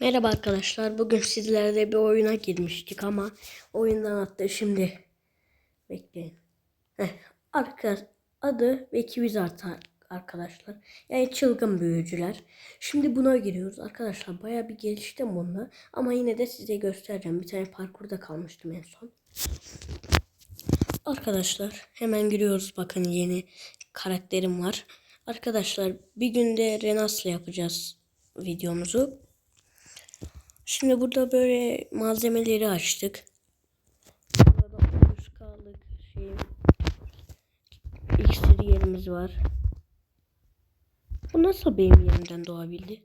Merhaba arkadaşlar. Bugün sizlerle bir oyuna girmiştik ama oyundan attı şimdi. Bekleyin. Heh, arka, adı ve Kiwiz artı arkadaşlar. Yani çılgın büyücüler. Şimdi buna giriyoruz arkadaşlar. Baya bir geliştim bununla. Ama yine de size göstereceğim. Bir tane parkurda kalmıştım en son. Arkadaşlar hemen giriyoruz. Bakın yeni karakterim var. Arkadaşlar bir günde Renas'la yapacağız videomuzu. Şimdi burada böyle malzemeleri açtık. Burada 30k'lık şey iksir yerimiz var. Bu nasıl benim yerimden doğabildi?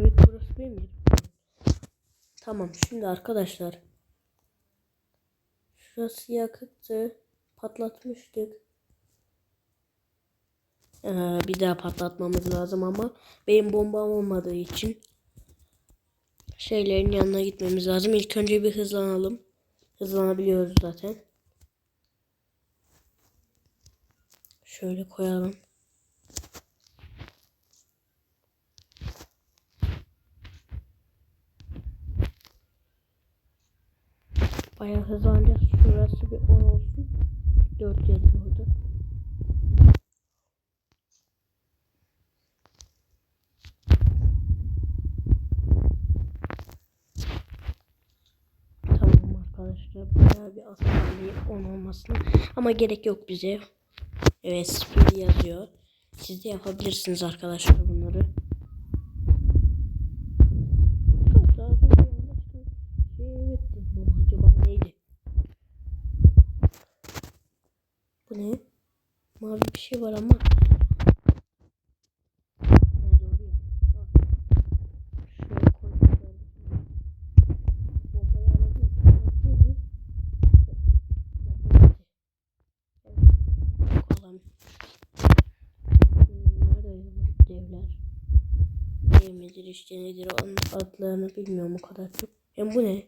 Evet burası benim yerim. Tamam şimdi arkadaşlar. Şurası yakıktı. Patlatmıştık. Ee, bir daha patlatmamız lazım ama benim bombam olmadığı için şeylerin yanına gitmemiz lazım. İlk önce bir hızlanalım. Hızlanabiliyoruz zaten. Şöyle koyalım. Bayağı hızlanacağız. Şurası bir 10 olsun. 4 yazıyor orada. Tamam arkadaşlar. Bayağı bir askerliği 10 olmasına. Ama gerek yok bize. Evet speed yazıyor. Siz de yapabilirsiniz arkadaşlar bunları. Bu ne? Mavi bir şey var ama. İşte nedir onun adlarını bilmiyorum o kadar çok. Hem bu ne?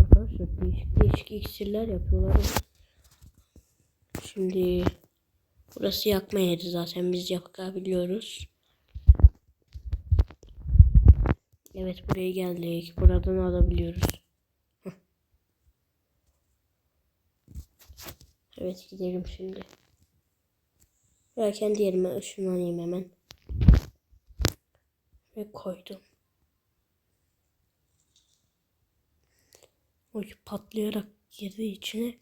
Arkadaşlar değişik değişik iksirler yapıyorlar. Şimdi burası yakma zaten biz yakabiliyoruz. Evet buraya geldik. Buradan alabiliyoruz. Evet gidelim şimdi. Ya kendi yerime ışınlanayım hemen. Ve koydum. O patlayarak girdi içine.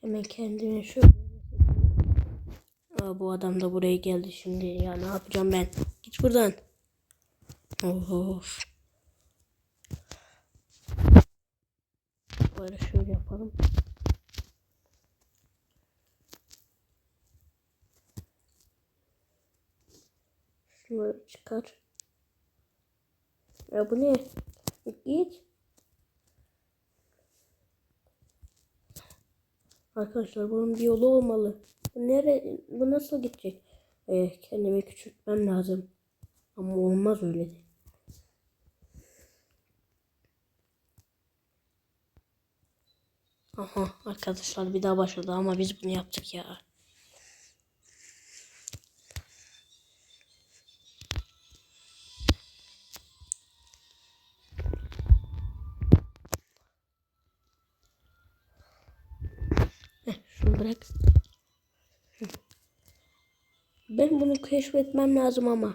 Hemen kendime şöyle Aa, bu adam da buraya geldi şimdi. Ya ne yapacağım ben? Git buradan. Of. Böyle şöyle yapalım. Şunları çıkar. Ya bu ne? Git. Arkadaşlar bunun bir yolu olmalı. Bu nere? Bu nasıl gidecek? Ee, kendimi küçültmem lazım. Ama olmaz öyle Aha arkadaşlar bir daha başladı ama biz bunu yaptık ya. Heh, şunu bırak. Ben bunu keşfetmem lazım ama.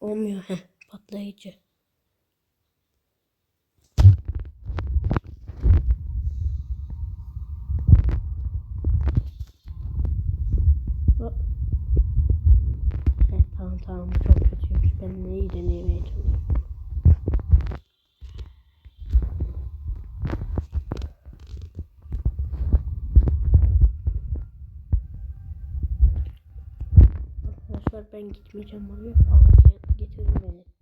Olmuyor. Heh, patlayıcı. Hop. Heh, tamam tamam bu çok kötüymüş. Ben neyi denemeye çalışıyorum. Arkadaşlar ben gitmeyeceğim oraya. Aha gel, getirin beni.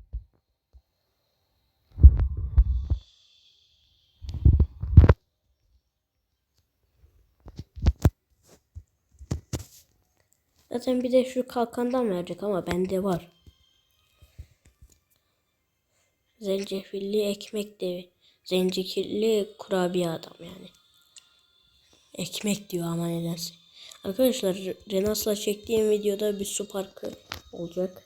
Zaten bir de şu kalkandan verecek ama bende var. Zencefilli ekmek devi. Zencefilli kurabiye adam yani. Ekmek diyor ama nedense. Arkadaşlar Renas'la çektiğim videoda bir su parkı olacak.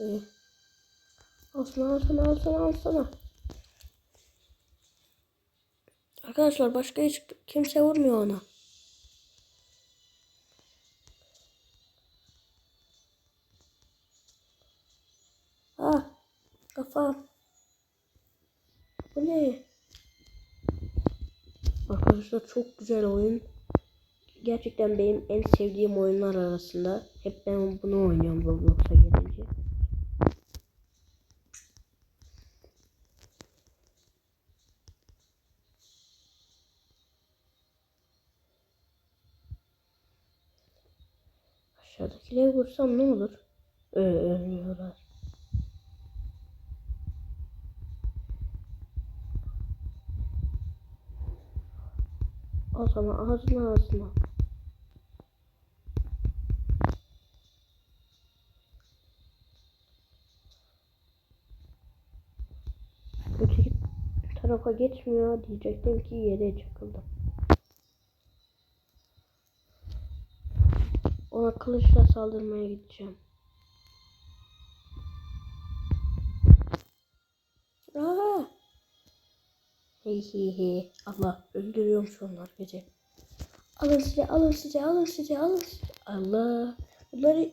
Ee, alsana alsana alsana alsana. Arkadaşlar başka hiç kimse vurmuyor ona. Kafam. Bu ne? Arkadaşlar çok güzel oyun. Gerçekten benim en sevdiğim oyunlar arasında. Hep ben bunu oynuyorum Roblox'a gelince. Aşağıdakileri vursam ne olur? Ö ölmüyorlar. Zaman ağzına ağzına. Öteki tarafa geçmiyor diyecektim ki yere çakıldım. Ona kılıçla saldırmaya gideceğim. Aa! Hey hey hey. Allah öldürüyormuş onlar bizi. Alın size, alın size, alın size, alın size. Allah. Bunları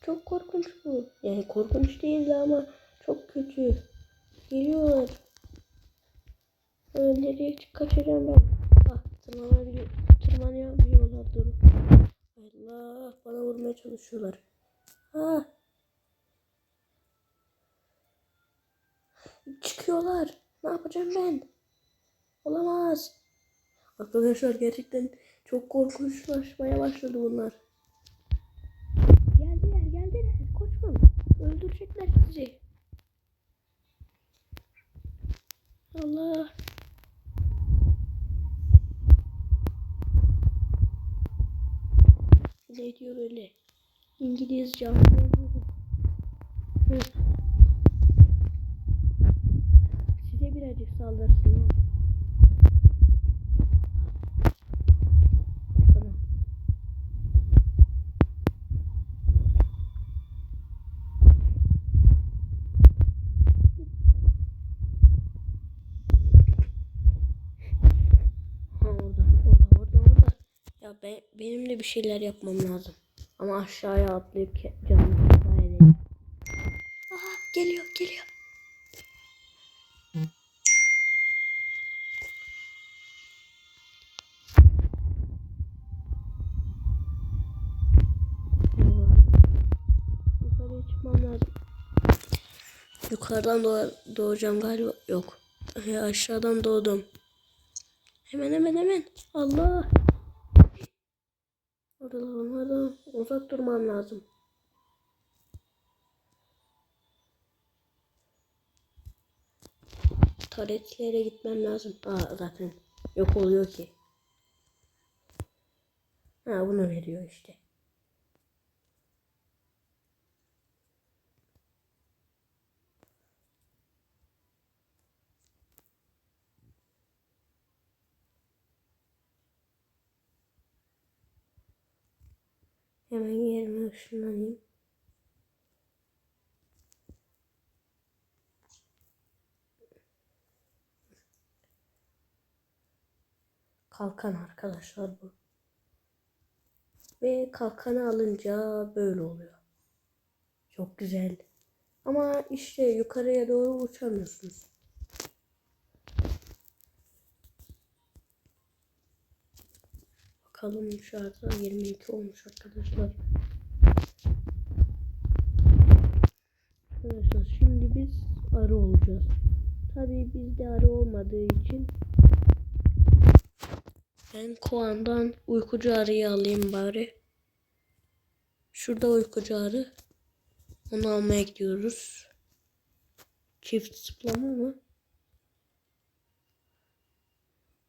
çok korkunç bu. Yani korkunç değildi ama çok kötü. Geliyorlar. Ee, nereye kaçacağım ben? Ah, tırmanabiliyor, tırmanabiliyorlar dur. Allah, bana vurmaya çalışıyorlar. Ah. Çıkıyorlar. Ne yapacağım ben? Olamaz. Arkadaşlar gerçekten çok korkunçlaşmaya başladı bunlar. Geldiler geldiler. Koşmayın. Öldürecekler sizi. Allah. Ne diyor öyle? İngilizce anlayamıyorum. Hı. Size birazcık saldırsın ya. Tamam. Ha orada, orada, orada, orada. Ya be, benim de bir şeyler yapmam lazım. Ama aşağıya atlayıp canımı feda edeyim. Aha geliyor, geliyor. Yukarıdan doğ doğacağım galiba. Yok. He, aşağıdan doğdum. Hemen hemen hemen. Allah. Oradan onlardan uzak durmam lazım. Taretlere gitmem lazım. Aa zaten yok oluyor ki. Ha bunu veriyor işte. Hemen yerime ışınlanayım. Kalkan arkadaşlar bu. Ve kalkanı alınca böyle oluyor. Çok güzel. Ama işte yukarıya doğru uçamıyorsunuz. Bakalım şarjda 22 olmuş arkadaşlar. Arkadaşlar şimdi biz arı olacağız. Tabii bizde arı olmadığı için ben kovandan uykucu arıyı alayım bari. Şurada uykucu arı. Onu almaya gidiyoruz. Çift zıplama mı?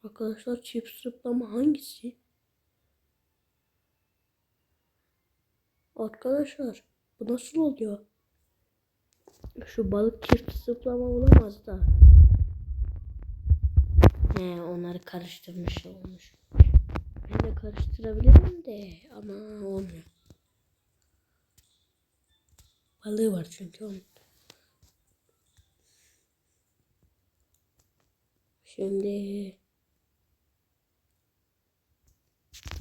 Arkadaşlar çift zıplama hangisi? Arkadaşlar bu nasıl oluyor? Şu balık çift zıplama olamaz da. He onları karıştırmış olmuş. Ben de karıştırabilirim de ama olmuyor. Balığı var çünkü onun. Şimdi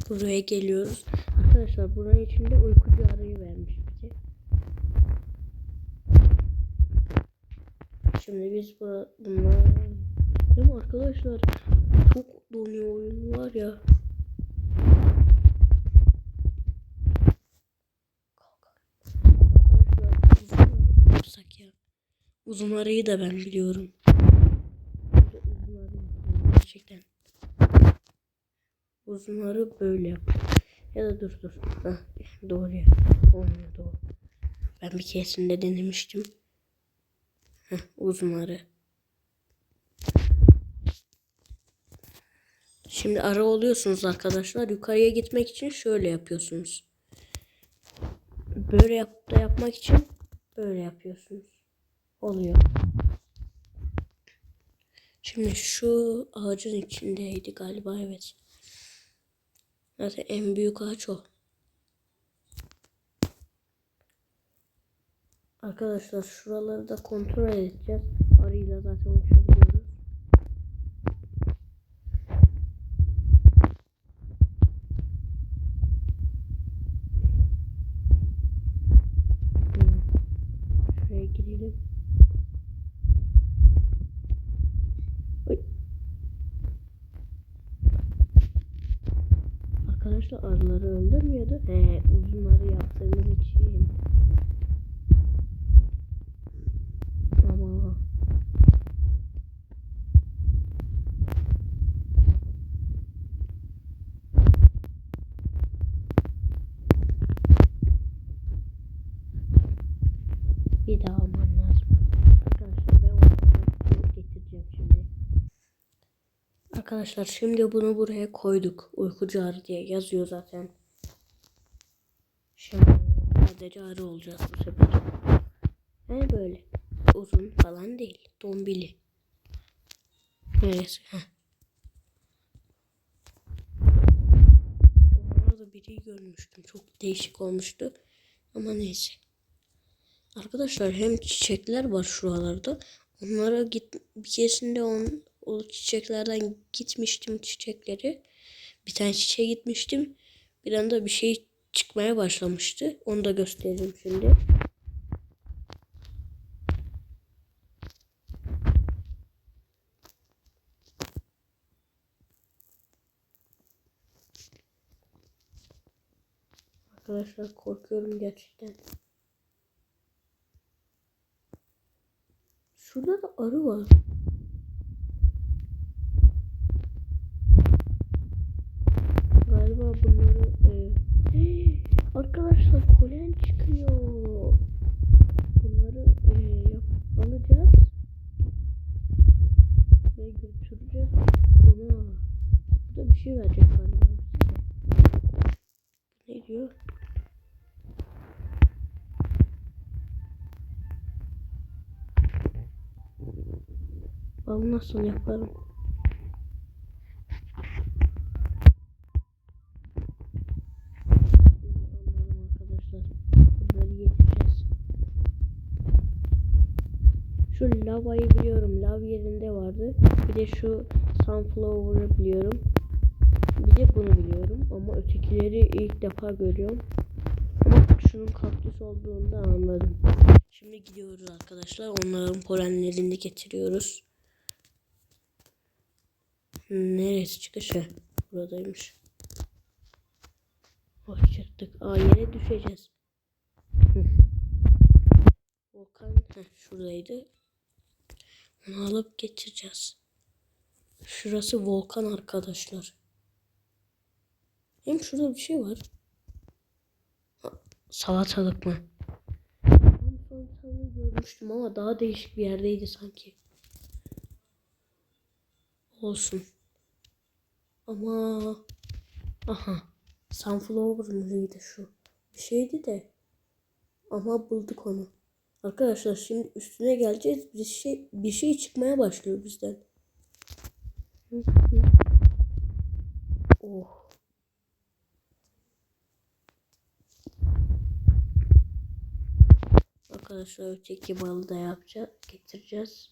buraya geliyoruz. Arkadaşlar buranın içinde uykucu arayı vermiş bize. Şimdi biz bu bunlar Ama arkadaşlar çok donuyor oyun var ya. Uzun arayı da ben biliyorum. De Uzun arı gerçekten. Böyle yap. Ya da dur dur. Hah, doğru ya. Olmuyor doğru. Ben bir keresinde denemiştim. Heh. Şimdi ara oluyorsunuz arkadaşlar. Yukarıya gitmek için şöyle yapıyorsunuz. Böyle yap da yapmak için böyle yapıyorsunuz. Oluyor. Şimdi şu ağacın içindeydi galiba evet. Zaten en büyük ağaç o. Arkadaşlar şuraları da kontrol edeceğiz. Arıyla zaten uçabiliyoruz. Şuraya girelim. Oy. Arkadaşlar arıları öldürmüyordu. He, uzunları yaptığımız için. Ama bir daha almam lazım. Arkadaşlar ben onu getireceğim şimdi. Arkadaşlar şimdi bunu buraya koyduk. Uykucu arı diye yazıyor zaten. Şimdi sadece arı olacağız bu sefer. Yani böyle. Uzun falan değil. Dombili. Neresi? Orada biri görmüştüm. Çok değişik olmuştu. Ama neyse. Arkadaşlar hem çiçekler var şuralarda. Onlara git bir keresinde on, o çiçeklerden gitmiştim çiçekleri. Bir tane çiçeğe gitmiştim. Bir anda bir şey çıkmaya başlamıştı. Onu da göstereyim şimdi. Arkadaşlar korkuyorum gerçekten. Şurada da arı var. Galiba bunları e, arkadaşlar kolen çıkıyor. Bunları e, yap, alacağız ve götüreceğiz. Buna bu da bir şey verecek galiba bize. Ne diyor? Nasıl yaparım? Şu lavayı biliyorum. Lav yerinde vardı. Bir de şu sunflower'ı biliyorum. Bir de bunu biliyorum. Ama ötekileri ilk defa görüyorum. Ama şunun kaktüs olduğunu da anladım. Şimdi gidiyoruz arkadaşlar. Onların polenlerini getiriyoruz. Neresi çıkış? Buradaymış. Oh çıktık. Aa yere düşeceğiz. Volkan heh, şuradaydı. Onu alıp getireceğiz. Şurası volkan arkadaşlar. Hem şurada bir şey var. Salatalık mı? Ben salatalığı görmüştüm ama daha değişik bir yerdeydi sanki. Olsun. Ama aha sunflower mıydı şu? Bir şeydi de ama bulduk onu. Arkadaşlar şimdi üstüne geleceğiz. Bir şey bir şey çıkmaya başlıyor bizden. Oh. Arkadaşlar öteki balı da yapacağız. Getireceğiz.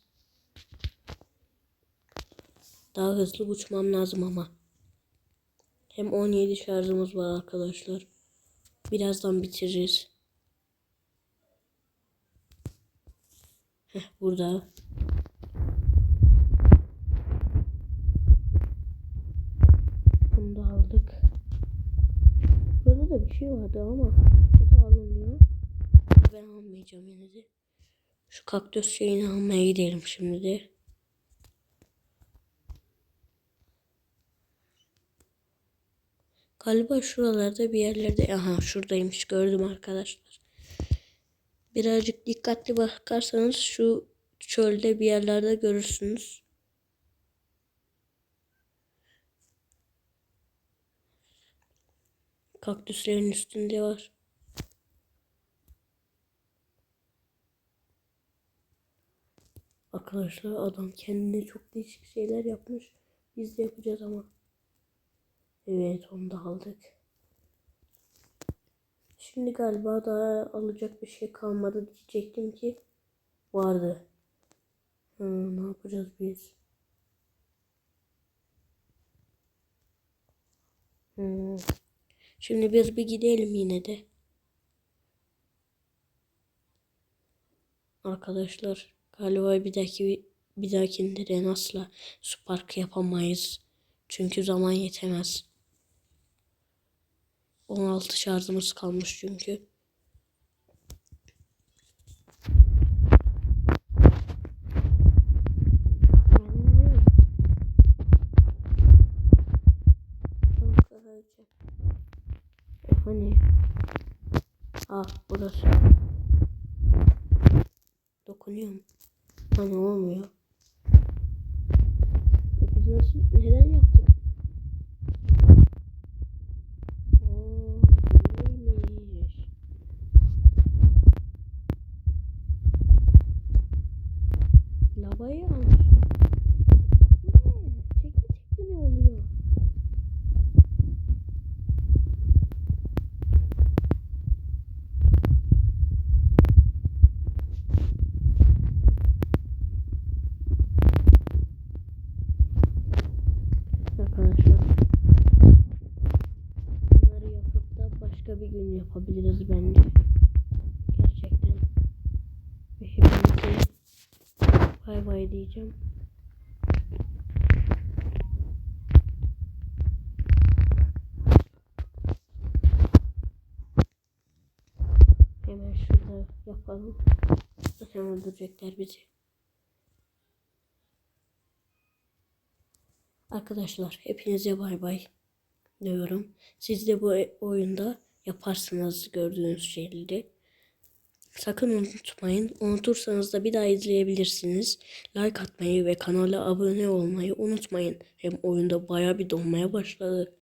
Daha hızlı uçmam lazım ama. Hem 17 şarjımız var arkadaşlar. Birazdan bitiririz. Heh, burada. Bunu da aldık. Burada da bir şey vardı ama bu da alınıyor. Ben almayacağım yine de. Şu kaktüs şeyini almaya gidelim şimdi de. Galiba şuralarda bir yerlerde. Aha şuradaymış gördüm arkadaşlar. Birazcık dikkatli bakarsanız şu çölde bir yerlerde görürsünüz. Kaktüslerin üstünde var. Arkadaşlar adam kendine çok değişik şeyler yapmış. Biz de yapacağız ama. Evet onu da aldık. Şimdi galiba daha alacak bir şey kalmadı diyecektim ki vardı. Hı, ne yapacağız biz? Hı. Şimdi biz bir gidelim yine de. Arkadaşlar galiba bir dahaki bir dahakinde de asla su parkı yapamayız. Çünkü zaman yetemez. 16 şarjımız kalmış çünkü. Hani? Ah burası. Dokunuyorum. Hani olmuyor. E, Biz nasıl, neden yaptık? Oo, iyiymiş. Lavayı almış. Tekli tekli mi oluyor? Arkadaşlar. Bunları yapıp başka bir gün yapabiliriz bence. Gerçekten. Ve hepinize diyeceğim. Hemen şurada yapalım. Zaten öldürecekler bizi. Arkadaşlar hepinize bay bay diyorum. Siz de bu oyunda yaparsınız gördüğünüz şeyleri. Sakın unutmayın. Unutursanız da bir daha izleyebilirsiniz. Like atmayı ve kanala abone olmayı unutmayın. Hem oyunda baya bir donmaya başladı.